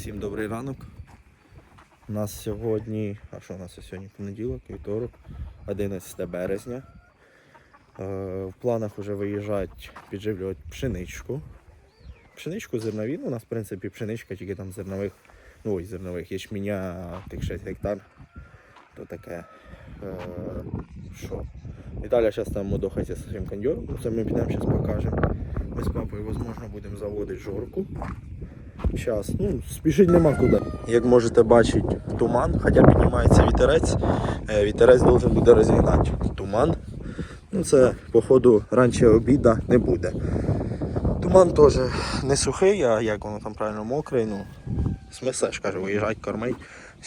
Всім добрий ранок. У нас сьогодні, а що у нас сьогодні понеділок, вівторок, 11 березня. Е, в планах вже виїжджати підживлювати пшеничку. Пшеничку зернові, ну, у нас в принципі пшеничка, тільки там зернових, ну ой, зернових, ячменя тих 6 гектар. То таке. Е, що? Віталя зараз там мудохається зі своїм кондьором, це ми підемо зараз покажемо. Ми з папою, можливо, будемо заводити жорку. Зараз, ну, спішити нема куди. Як можете бачити, туман, хоча піднімається вітерець. Е, Вітерець должен буде розігнати туман. Ну, це, походу, раніше обіда не буде. Туман теж не сухий, а як воно там правильно мокрий, ну, ж кажу, виїжджати, кормить,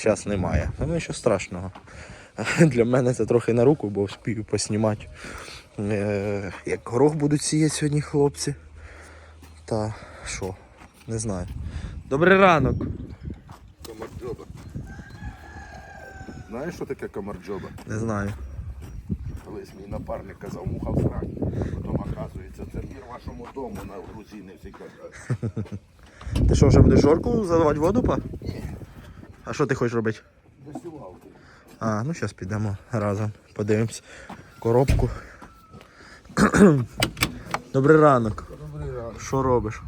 зараз немає. Ну, нічого страшного. Для мене це трохи на руку, бо вспію поснімати. Е, як горох будуть сіяти сьогодні хлопці. Та що, не знаю. Добрий ранок. Комарджоба. Знаєш, що таке комарджоба? Не знаю. Колись мій напарник казав, муха в срані. Потім оказується, це мір вашому дому на грузини всі кажуть. Ти що, вже будеш жорку заливати воду па? Ні. А що ти хочеш робити? Висівалки. А, ну зараз підемо разом. Подивимось коробку. Добрий ранок. Добрий ранок. Що робиш?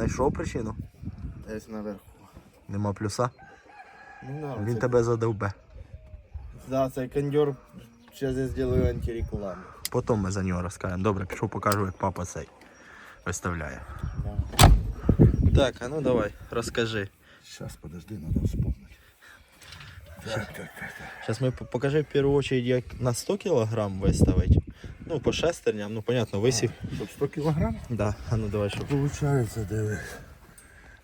Знайшов причину? Десь наверху. Нема плюса. Ну, Він тебе задовбе. Да, цей кондьор, зараз я зроблю антирекламу. Потім ми за нього розкажемо. Добре, пішов покажу, як папа цей виставляє. Так, а ну давай, розкажи. Зараз, подожди, треба вспомнити. Так, так, так. Зараз покажи в першу чергу, як на 100 кг виставити. Ну, по шестерням, ну понятно, висів. Щоб 100 кілограм? Да, а ну давай, щоб. Получається, диви.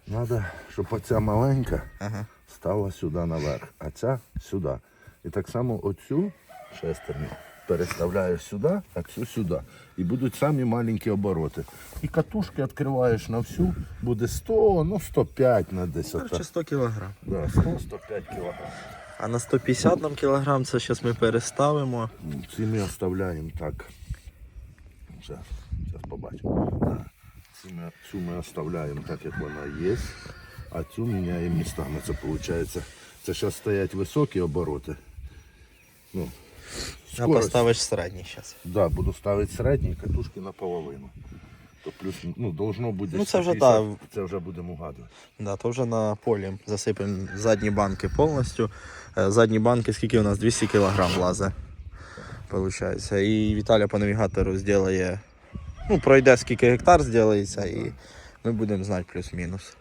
Надо, щоб оця маленька Ага. стала сюди наверх, а ця сюди. І так само оцю шестерню переставляєш сюди, а цю сюди. І будуть самі маленькі обороти. І катушки відкриваєш на всю, буде 100, ну 105 на десь. Короче, отак. 100 кг. Да, 100-105 кілограм. А на 150 нам кілограм це зараз ми переставимо. Ці ми оставляємо так. Зараз, зараз побачимо. Да. Ці ми, цю ми оставляємо так, як вона є, а цю міняємо містами. Це виходить. Це зараз стоять високі обороти. Ну, А поставиш середній зараз. Да, буду ставити середні катушки наполовину. То плюс, ну, должно бути Ну, це вже 150, Це вже будемо угадувати. Да, то вже на полі засипемо задні банки повністю. Е, Задні банки, скільки у нас 200 кг влазе. Получається. І Віталя по навігатору зробить, ну, пройде скільки гектар зробиться і ми будемо знати плюс-мінус.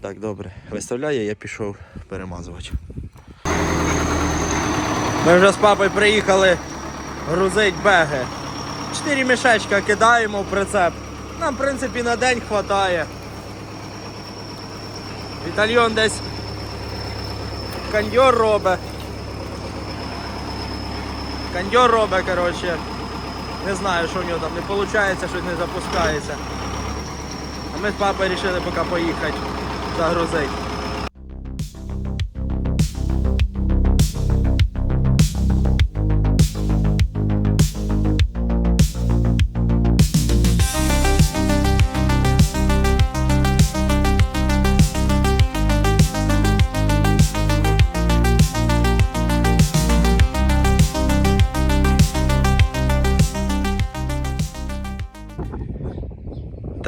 Так, добре. Виставляє, я пішов перемазувати. Ми вже з папою приїхали грузить беги. Чотири мішечка кидаємо в прицеп. Нам, в принципі, на день вистачає. Вітальйон десь кондьор робить. Кондьор робить, коротше. Не знаю, що в нього там не виходить, щось не запускається. А ми з папою вирішили поки поїхати загрузити.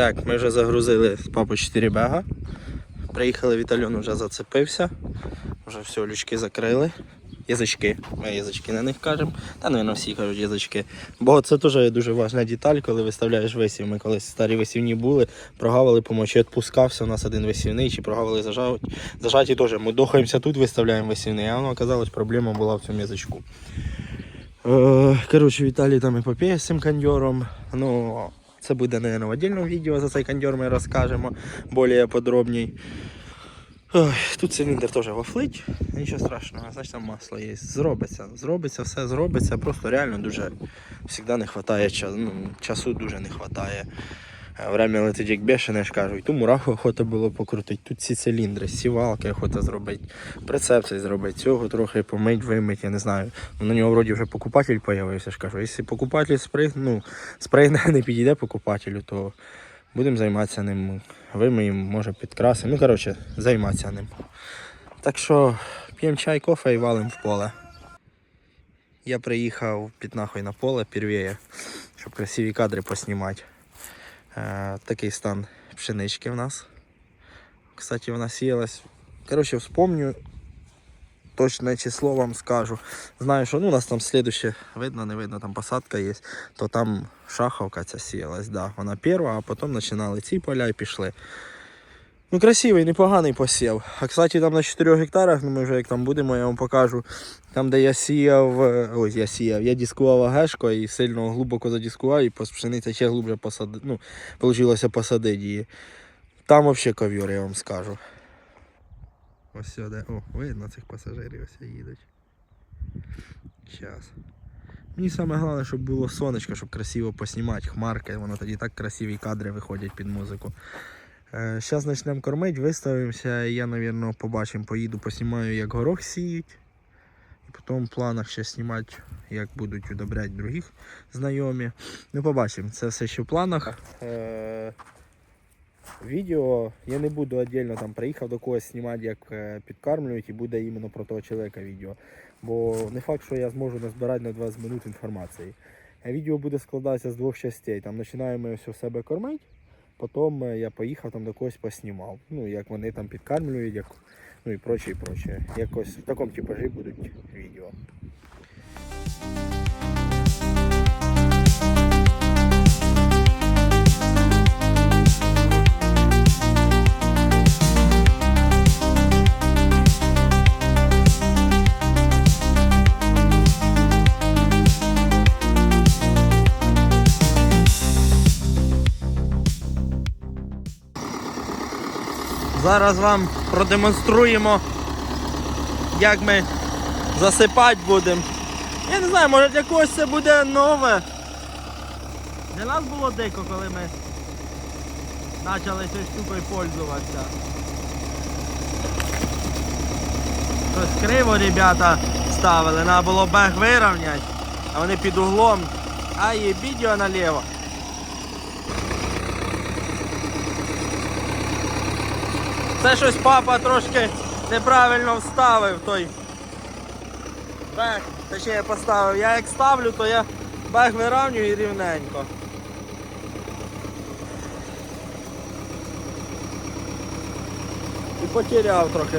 Так, ми вже загрузили з папою 4 бега. Приїхали, Вітальон вже зацепився. Вже все, лючки закрили. Язички. Ми язички на них кажемо. Та, напевно, всі кажуть язички. Бо це теж дуже важна деталь, коли виставляєш висів. Ми колись старі висівні були, прогавили, помочі відпускався. У нас один висівний, чи прогавили зажаті. Зажаті теж. Ми дохаємося тут, виставляємо висівний, а воно оказалось, проблема була в цьому язичку. Е, Коротше, Віталій там епопея з цим кондьором. Ну, це буде, мабуть, в отдельному відео за цей кондьор ми розкажемо більш подробній. Тут циліндр теж вафлить, нічого страшного, значить там масло є. Зробиться, зробиться, все зробиться. Просто реально дуже завжди не вистачає часу. Ну, часу дуже не вистачає. Время летить як бешене, ж кажу. І ту мураху охота було покрутити, тут ці циліндри, сівалки охота зробити, прицеп цей зробити, цього трохи помить, вимить, я не знаю. Ну, На нього вроді вже покупатель з'явився, ж кажу. Якщо покупатель сприг, ну, спригне, не підійде покупателю, то Будемо займатися ним. Вимиємо, може підкрасимо. Ну, коротше, займатися ним. Так що п'ємо чай, кофе і валимо в поле. Я приїхав під нахуй на поле первіє, щоб красиві кадри поснімати. Е, такий стан пшенички в нас. Кстати, вона сіялась. Коротше, вспомню. Точне число вам скажу. Знаю, що ну, у нас там слідуще видно, не видно, там посадка є, то там шаховка ця сіялась, да. Вона перша, а потім починали ці поля і пішли. Ну, красивий, непоганий посів. А кстати, там на 4 гектарах, ну ми вже як там будемо, я вам покажу. Там, де я сіяв, е, ось я сіяв, я дискував агешко і сильно глибоко задіскував, і пшениця ще глибше посадив. Ну, вийшло посадити її. Там взагалі ковір, я вам скажу. Ось сюди. О, видно цих пасажирів ось їдуть. Щас. Мені саме головне, щоб було сонечко, щоб красиво поснімати хмарки, воно тоді так красиві кадри виходять під музику. Зараз почнемо кормити, виставимося, я, мабуть, побачимо, поїду, поснімаю, як горох сіють. І потім в планах ще знімати, як будуть удобряти других знайомі. Ну, побачимо, це все ще в планах. Е- Відео я не буду віддільно там приїхав до когось знімати, як е, підкармлюють, і буде іменно про того чоловіка відео. Бо не факт, що я зможу назбирати на 20 минут інформації. Е, Відео буде складатися з двох частей. Там починаємо все в себе кормити, потім е, я поїхав там до когось поснімав. Ну, як вони там підкармлюють, як, ну і проче, і проче. Якось в такому типажі будуть відео. Зараз вам продемонструємо, як ми засипати будемо. Я не знаю, може для когось це буде нове. Для нас було дико, коли ми почали цією штукою пользуватися. Щось криво ребята ставили, треба було бег вирівняти, а вони під углом. А і відео наліво. Це щось папа трошки неправильно вставив той бег. Точніше поставив. Я як ставлю, то я бег виравнюю і рівненько. І потеряв трохи.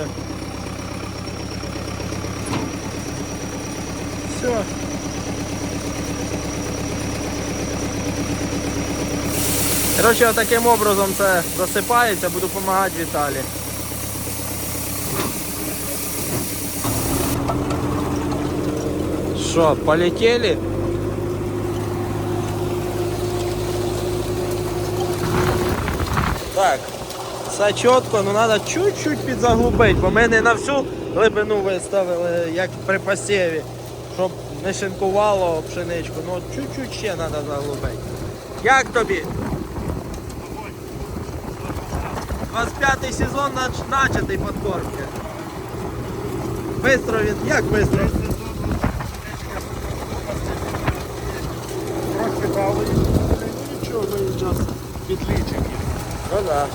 Все. Коротше, таким образом це засипається, буду допомагати Віталі. Що, полетели? Так, все чітко, ну треба чуть-чуть підзаглубити, бо ми не на всю глибину виставили, як при посіві, щоб не шинкувало пшеничку. Ну чуть-чуть ще треба заглубити. Як тобі? 25 сезон нач- начатий подкормки. Бистро він. Як бистро? Трохи. Ну нічого, ми час підлічимо. Ну да. Так,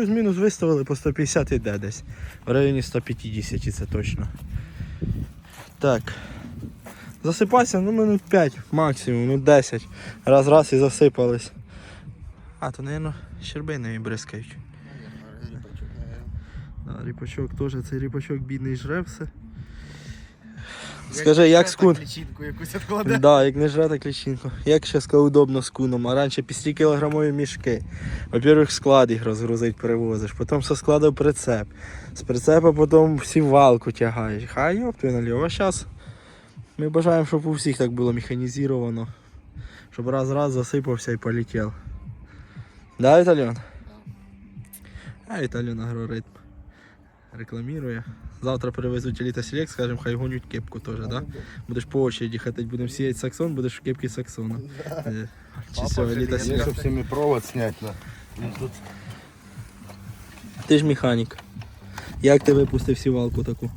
плюс-мінус виставили по 150 іде десь. В районі 150 це точно. Так. Засипався, ну минут 5 максимум, ну 10. Раз раз і засипались. А, то, мабуть, щербиною бризкають. Да, ріпачок теж, цей ріпачок бідний жре все. Скажи, як з кун? Лічинку якусь відкладе. Да, як не жрати кліщинку. Як зараз удобно з куном, а раніше 5 кілограмові мішки. Во-первых, склад їх розгрузить, перевозиш, потім со складу прицеп. З прицепа потім всі валку тягаєш. Хай йоп твій наліво. А зараз ми бажаємо, щоб у всіх так було механізовано. Щоб раз-раз засипався і полетів. Да, Віталіон? А Віталіон агроритм. Рекламує. Завтра привезуть Еліта Селект, скажемо, хай гонять кепку теж, да? Будеш по очереді ходити, будемо сіяти саксон, будеш в кепці саксона. Е, Чи все, Еліта Селект. щоб всіми провод зняти. Ну, Ти ж механік. Як ти випустив сівалку таку?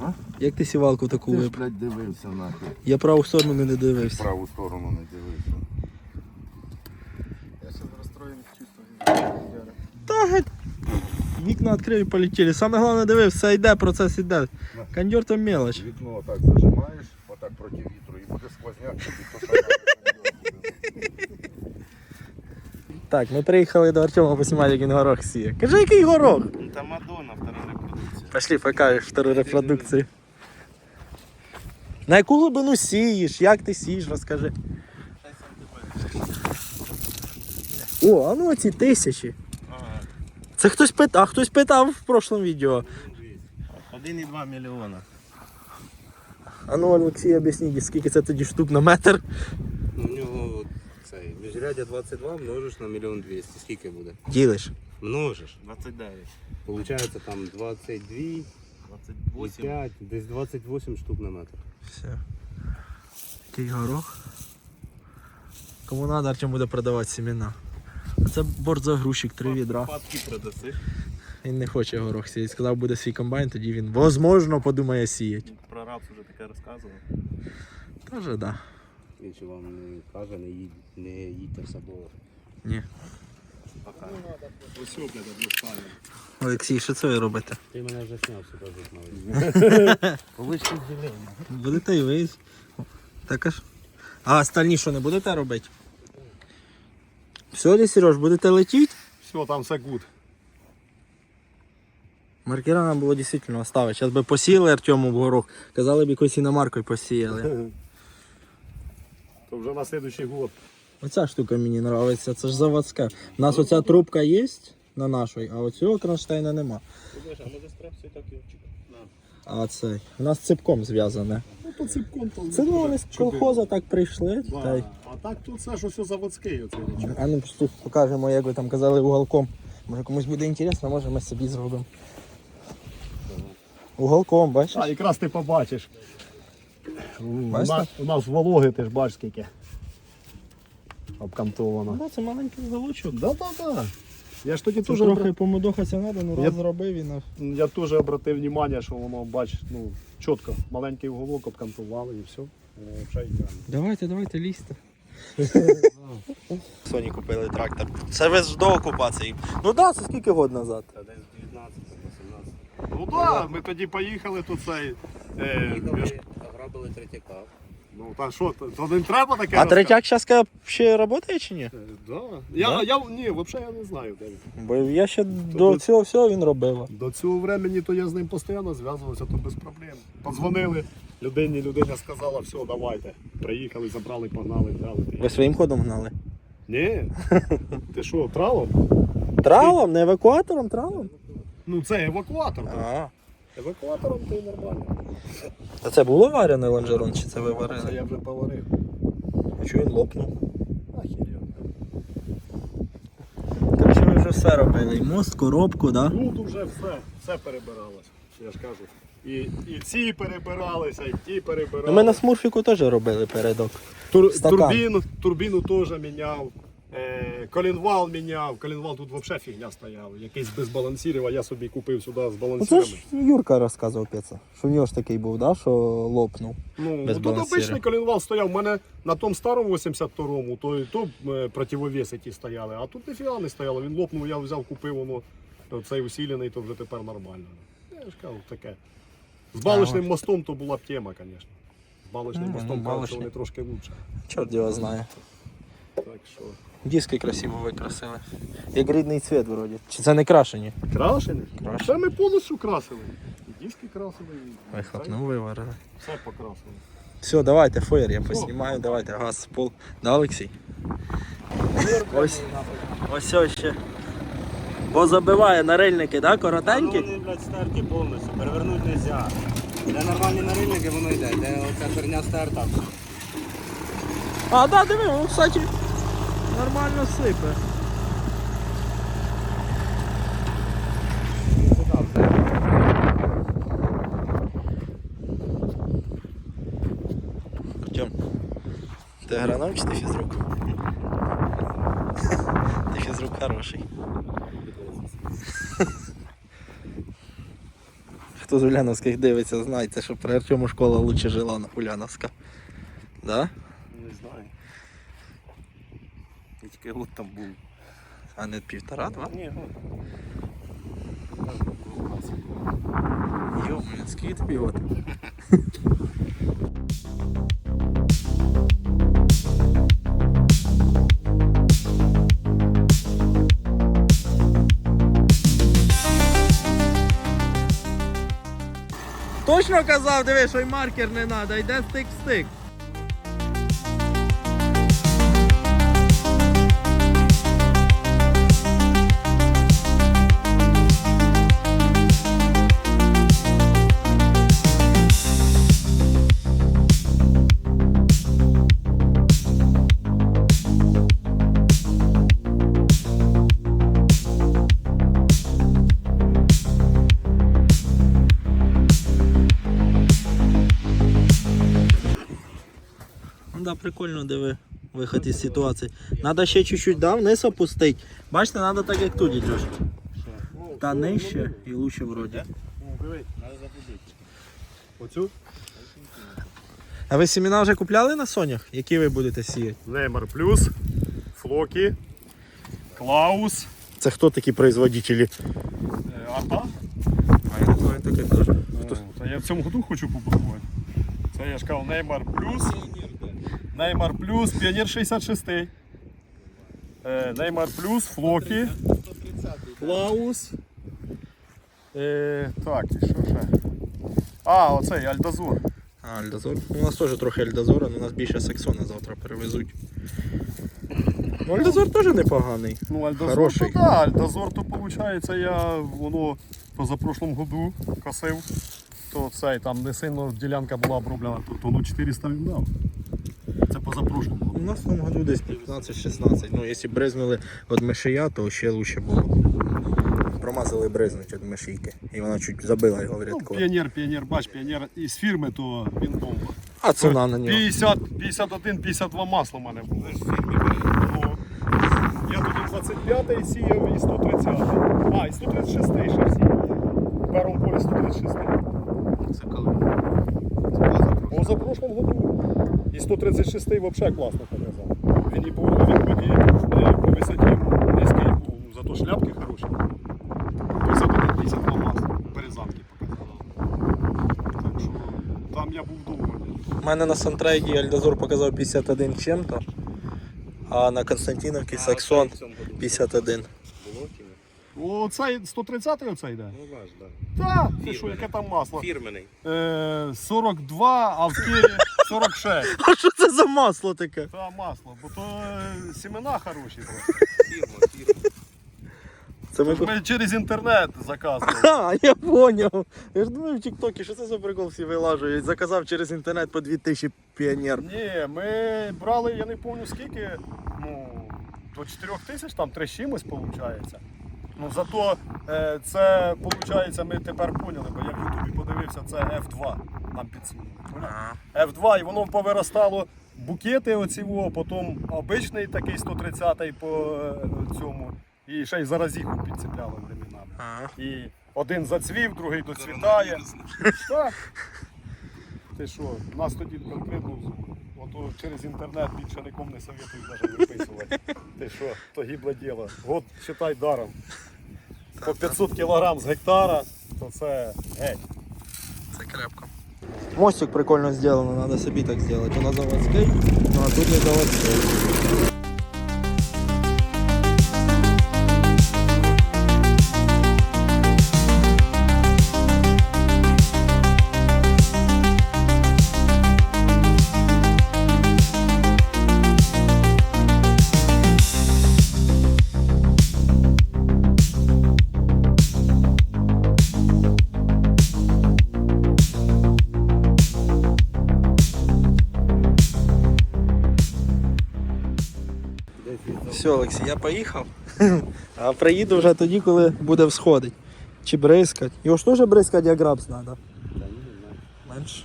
А? Як ти сівалку таку Ти ж, блядь, дивився нахуй. Я праву сторону не дивився. праву сторону не дивився. Я зараз розстроєний чувство. Та геть. Вікна відкрив і полетіли. Саме головне диви, все йде, процес йде. Кондьор то мелоч. Вікно отак зажимаєш, отак проти вітру і буде сквозняк, тобі то що. Так, ми приїхали до Артема поснімати, як він горох сіє. Кажи, який горох? Та Мадонна, втора репродукція. Пошли, покажеш втору репродукцію. На яку глибину сієш? Як ти сієш, розкажи. О, а ну ці тисячі. Це хтось питав, а хтось питав в прошлому відео. 1,2 мільйона. А ну Олексій, об'ясніть, скільки це тоді штук на метр? Ну, У нього цей міжрядя 22 множиш на мільйон 200. Скільки буде? Ділиш. Множиш. 29. Получається там 22, 28. 5, десь 28 штук на метр. Все. Який горох. Кому треба, Артем буде продавати семена. А це борт-загрузчик, три відра. Папки продаси. Він не хоче горох сіяти. Сказав, буде свій комбайн, тоді він, возможно, подумає сіяти. Про рапс вже таке розказував. Тоже так. Да. Він чи вам не каже, не, їдь, не їдьте в садове. Ні. Пока. Ось одну ставлю. Олексій, що це ви робите? Ти мене вже сняв сюди житновий. Повищить зелені. Будете і ви. Так аж. А остальні що не будете робити? Все, Сереж, будете летіти? Все, там все гуд. Маркера нам було дійсно оставити. Зараз би посіяли Артему в горох. Казали б якоюсь іномаркою посіяли. То вже на следующий год. Оця штука мені подобається, це ж заводська. У нас оця трубка є на нашій, а оцього кронштейна нема. А цей. У нас ципком зв'язане. Ну то ципком то. Це ну, вони з колхоза так прийшли. Та й... Так тут все ж усе заводське оце речі. А ну просто покажемо, як ви там казали, уголком. Може комусь буде інтересно, може ми собі зробимо. Уголком, бачиш? А якраз ти побачиш. У Бачите? нас, у нас вологи, ти ж бачиш скільки. Обкантовано. Да, це маленький уголочок. Да, да, да. Я ж тоді теж трохи обра- помудохатися треба, ну Я- раз зробив і на. я теж обратив увагу, що воно, бач, ну, чітко, маленький уголок обкантували і все. Воно взагалі ідеально. Давайте, давайте, лізьте. Соні купили трактор. Це ви ж до окупації. Ну так, да, це скільки років назад? Та десь 19 18. Ну так, ми тоді поїхали тут цей. Е, Їхали, ограбили третяка. ну та що, то, то не треба таке. А розказувати? третяк зараз ще працює чи ні? Е, Да. Я, я, ні, взагалі я не знаю, де він. Бо я ще до цього всього він робив. До цього времени то я з ним постійно зв'язувався, то без проблем. Подзвонили людині, людина сказала, все, давайте. Приїхали, забрали, погнали, взяли. Ви своїм ходом гнали? Ні. Ти що, тралом? Тралом, не евакуатором, тралом? Ну це евакуатор. так. А. Евакуатором то й нормально. А це було варений лонжерон, чи це ви Це варили? я вже поварив. А чого він лопнув? Ахіренно. Короче, ви вже все робили. І мост, коробку, да? Тут вже все, все перебиралось. Я ж кажу. І, і ці перебиралися, і ті перебиралися. Ну, ми на смурфіку теж робили передок. Тур, турбіну, турбіну теж міняв. Е, колінвал міняв. Колінвал тут взагалі фігня стояв. Якийсь без балансірів, а я собі купив сюди з Ну це ж Юрка розказував Пеца, що в нього ж такий був, да, що лопнув. Ну, без тут обичний колінвал стояв. У мене на тому старому 82-му, то, то е, противовеси ті стояли, а тут ніфіга не стояло. Він лопнув, я взяв, купив воно, цей усілений, то вже тепер нормально. Я ж кажу, таке. З балочним мостом то була б тема, звісно. З балочним Ну, мостом ну, кажуть, балочний. вони трошки лучше. Чорт його знає. Так що. Диски красиво викрасили. Як рідний цвіт вроді. Чи це не крашені? Крашені? Крашені. Це ми повністю красили. Диски красили. і Вихлопну виварили. Все покрасили. Все, давайте, фоєр я поснімаю, давайте газ пол. Да, Олексій? Ось, ось ось ще. Бо забиває нарильники, да, коротенькі? Вони, блядь, стерті повністю, перевернути не можна. Де нормальні нарильники, воно йде, де оця херня стерта. А, да, диви, воно, кстати, нормально сипе. Артем, ти агроном чи ти фізрук? Ти фізрук хороший. Хто з Уляновських дивиться, знається, що при Артему школа лучше жила на Уляновська. Да? Не знаю. Я тільки от там був. А не півтора-два? Ні, год. Йо, блін, скільки тобі год? Точно казав, диви, що й маркер не треба, йде стик прикольно, диви. Виход із ситуації. Надо ще чуть-чуть да, вниз опустити. Бачите, треба так як тут йдеш. Та нижче і лучше вроді. Оцю? А ви семена вже купляли на сонях? Які ви будете сіяти? Неймар плюс, Флокі, Клаус, Це хто такі производителі? е, Ата. А я не знаю таке теж. Хто? Та я в цьому году хочу попробувати. Це я ж казав Неймар плюс. Неймар плюс, Піонер 66. Е, Неймар плюс, Флокі. Клаус. Е, так, і що ще? А, оцей Альдазор. А, Альдазор. Ну, У нас теж трохи Альдазора, але у нас більше саксона завтра перевезуть. Ну, Альдазор теж непоганий. Ну, Альдазор, Хороший. то да, Альдазор, то виходить, я воно позапрошлому году косив, то цей там не сильно ділянка була оброблена, то тонну 400 він дав. Це позапрошлому У нас в тому году десь 15-16. Ну, якщо бризнули від мишия, то ще краще було. Промазали бризнуть від мишійки. І вона чуть забила його в Ну, піонер, піонер, бач, піонер із фірми, то він бомба. А ціна на нього. 50, 51, 52 масла в мене було. Ну, я тоді 25-й сіяв і 130-й. А, і 136-й ще сіяв. В першому полі 136 Це коли? Позапрошлому году. І 136-й взагалі класно показав. Він і по, він ході е, по висоті низький був, ну, зато шляпки хороші. 51, 52 масла. Березанки показав. Так що там я був довольний. У мене на Сантрейді Альдазор показав 51 чим-то, а на Константиновці Саксон 51. Було чи ні? О, цей 130-й оцей йде? Ну ваш, так. Так, ти що, яке там масло? Фірменний. Е, 42, а в Києві 46. А що це за масло таке? Та масло, бо то е, семена хороші. просто. Фірма, фірма. Це ми... Ми через інтернет заказували. А, я поняв. Я ж думаю в Тіктокі, що це за прикол всі вилажують. Заказав через інтернет по 2000 піонер. Ні, ми брали, я не пам'ятаю скільки, ну, до 4 тисяч, там 3 з чимось виходить. Ну, зато е, це, виходить, ми тепер поняли, бо я в Ютубі подивився, це F2 нам підсунули. поняв? F2, і воно повиростало букети оці, о, потім обичний такий 130-й по е, цьому, і ще й заразіху підцепляли временами. І один зацвів, другий доцвітає. Так. Ти що, нас тоді прикинув, ото через інтернет більше нікому не советую навіть виписувати. Ти що, то гібле діло. Год вважай даром. По 500 кг з гектара, то це геть. Це крепко. Мостик прикольно зроблено, треба собі так зробити. У нас заводський, ну а тут не заводський. Все, Олексій, я поїхав. А приїду вже тоді, коли буде всходить. Чи бризкать. Його ж теж бризкать як грабс треба. Менше.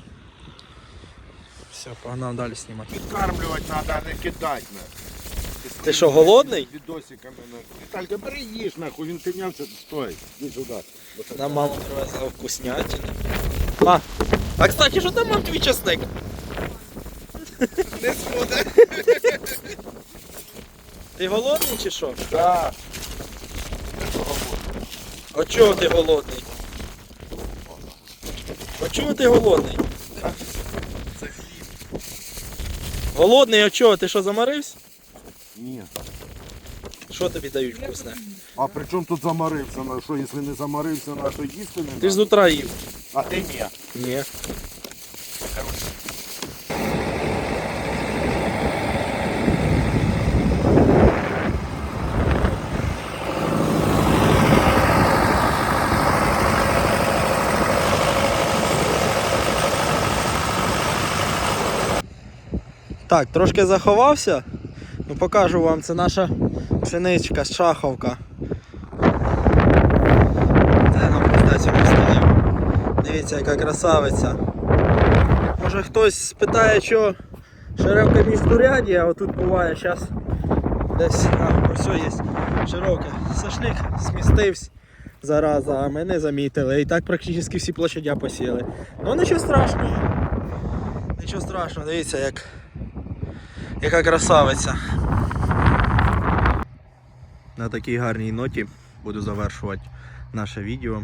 Все, погнав далі знімати. Підкармлювати треба, а не кидати. Ти що, голодний? Відосиками. Віталька, бери їж нахуй, він піднявся, стой, іди сюди. Нам мама привезла вкуснятини. А, а кстати, що там мам твій часник? Не сходить. Ти голодний чи що? Так. А чого ти голодний? А чого ти голодний? Це хліб. Голодний, а чого? Ти що замарився? Ні. Що тобі дають вкусне? А при чому тут замарився? На що, якщо не замарився, на то їсти не Ти ж з утра їв. А ти ні. Ні. Так, трошки заховався. Ну, покажу вам, це наша пшеничка шаховка. Це нам пустецю поставив. Дивіться, яка красавиця. Може хтось спитає, що широке міждуряді, а отут буває зараз десь а, ось є широке. Сошлік смістився зараза, а ми не замітили. І так практично всі площадя посіли. Ну нічого страшного. Нічого страшного, дивіться, як, яка красавиця. На такій гарній ноті буду завершувати наше відео.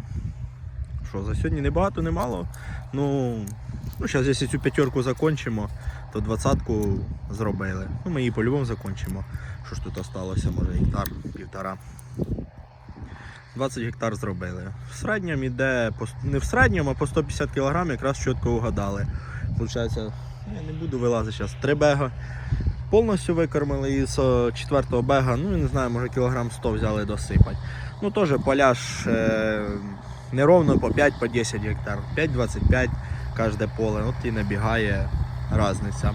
Що, за сьогодні не багато, не мало. Ну, ну зараз, якщо цю п'ятерку закінчимо, то двадцятку зробили. Ну, ми її по-любому закінчимо. Що ж тут осталося, може гектар, півтора. 20 гектар зробили. В середньому йде, не в середньому, а по 150 кг якраз чітко угадали. Получається, я не буду вилазити зараз. Три бега повністю викормили і з е, четвертого бега, ну не знаю, може кілограм 100 взяли досипати. Ну теж поля ж е, неровно по 5-10 по гектар. 5-25 кожне поле, от і набігає різниця.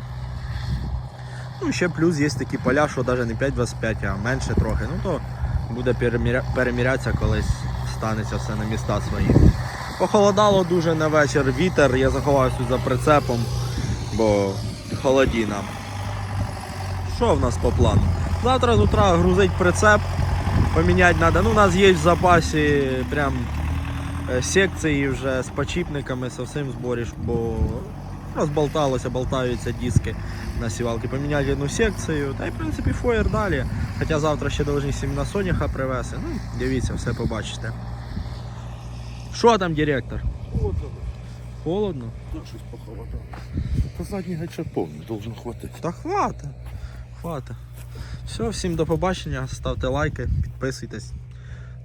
Ну, ще плюс є такі поля, що навіть не 5-25, а менше трохи. Ну то буде переміря... перемірятися, колись станеться все на міста свої. Похолодало дуже на вечір, вітер, я заховався за прицепом, бо холодіна. Що в нас по плану? Завтра з утра грузить прицеп, поміняти треба. Ну, у нас є в запасі прям е, секції вже з почіпниками, з всім зборіш, бо розболталося, болтаються диски на сівалки. Поміняти одну секцію, та й в принципі фоєр далі. Хоча завтра ще повинні сім'я соняха привезти. Ну, дивіться, все побачите. Що там, директор? Холодно? Тут щось похолодало. Та задній ще повний, должен хватити. Та хвата. Хвата. Все, всім до побачення. Ставте лайки, підписуйтесь.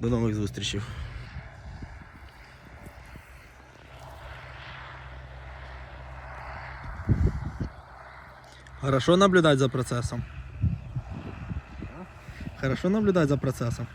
До нових зустрічей. Хорошо наблюдать за процессом. Хорошо наблюдать за процессом.